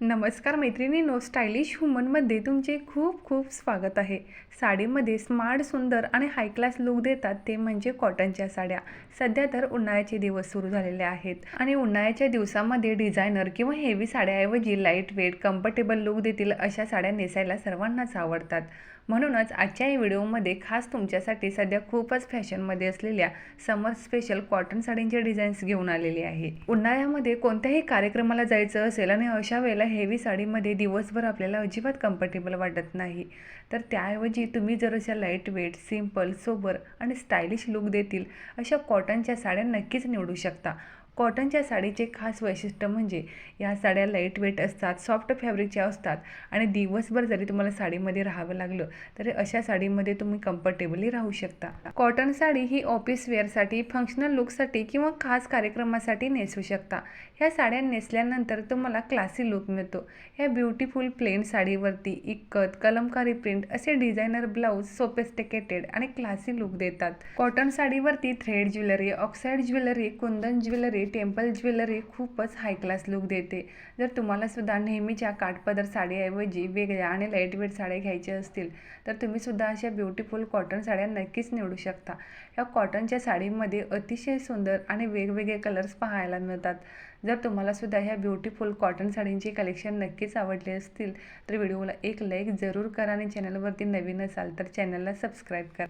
नमस्कार मैत्रिणींनो स्टायलिश वुमनमध्ये तुमचे खूप खूप स्वागत आहे. साडीमध्ये स्मार्ट सुंदर आणि हाय क्लास लुक देतात ते म्हणजे कॉटनच्या साड्या. सध्या तर उन्हाळ्याचे दिवस सुरू झालेले आहेत आणि उन्हाळ्याच्या दिवसामध्ये डिझायनर किंवा हेवी साड्याऐवजी लाइट वेट कम्फर्टेबल लुक देतील अशा साड्या नेसायला सर्वांनाच आवडतात. म्हणूनच आजच्या या व्हिडिओमध्ये खास तुमच्यासाठी सध्या खूपच फॅशनमध्ये असलेल्या समर स्पेशल कॉटन साडींचे डिझाईन्स घेऊन आलेले आहे. उन्हाळ्यामध्ये कोणत्याही कार्यक्रमाला जायचं असेल आणि अशा वेळेला हेवी साडीमध्ये दिवसभर आपल्याला अजिबात कम्फर्टेबल वाटत नाही. तर त्याऐवजी तुम्ही जर अशा लाइट वेट सिंपल सोबर आणि स्टायलिश लुक देतील अशा कॉटनच्या साड्या नक्कीच निवडू शकता. कॉटनच्या साडीचे खास वैशिष्ट्य म्हणजे या साड्या लाइट वेट असतात सॉफ्ट फॅब्रिकच्या असतात आणि दिवसभर जरी तुम्हाला साडीमध्ये राहावं लागलं तरी अशा साडीमध्ये तुम्ही कम्फर्टेबली राहू शकता. कॉटन साडी ही ऑफिस वेअरसाठी फंक्शनल लुकसाठी किंवा खास कार्यक्रमासाठी नेसू शकता. ह्या साड्या नेसल्यानंतर तुम्हाला क्लासी लुक मिळतो. ह्या ब्युटिफुल प्लेन साडीवरती इक्कत कलमकारी प्रिंट असे डिझायनर ब्लाऊज सोपेस्टिकेटेड आणि क्लासी लुक देतात. Cotton साडीवरती thread jewellery oxide jewellery kundan jewellery temple jewellery खूपच हाय क्लास लुक देते. जर तुम्हालासुद्धा नेहमीच्या काटपदर साडीऐवजी वेगळ्या आणि लाईटवेट साड्या घ्यायच्या असतील तर तुम्ही सुद्धा अशा ब्युटिफुल कॉटन साड्या नक्कीच निवडू शकता. या कॉटनच्या साडीमध्ये अतिशय सुंदर आणि वेगवेगळे कलर्स पाहायला मिळतात. जर तुम्हालासुद्धा ह्या ब्युटिफुल कॉटन साडींचे कलेक्शन नक्कीच आवडले असतील तर व्हिडिओला एक लाईक जरूर करा आणि चॅनलवरती नवीन असाल तर चॅनलला सबस्क्राईब करा.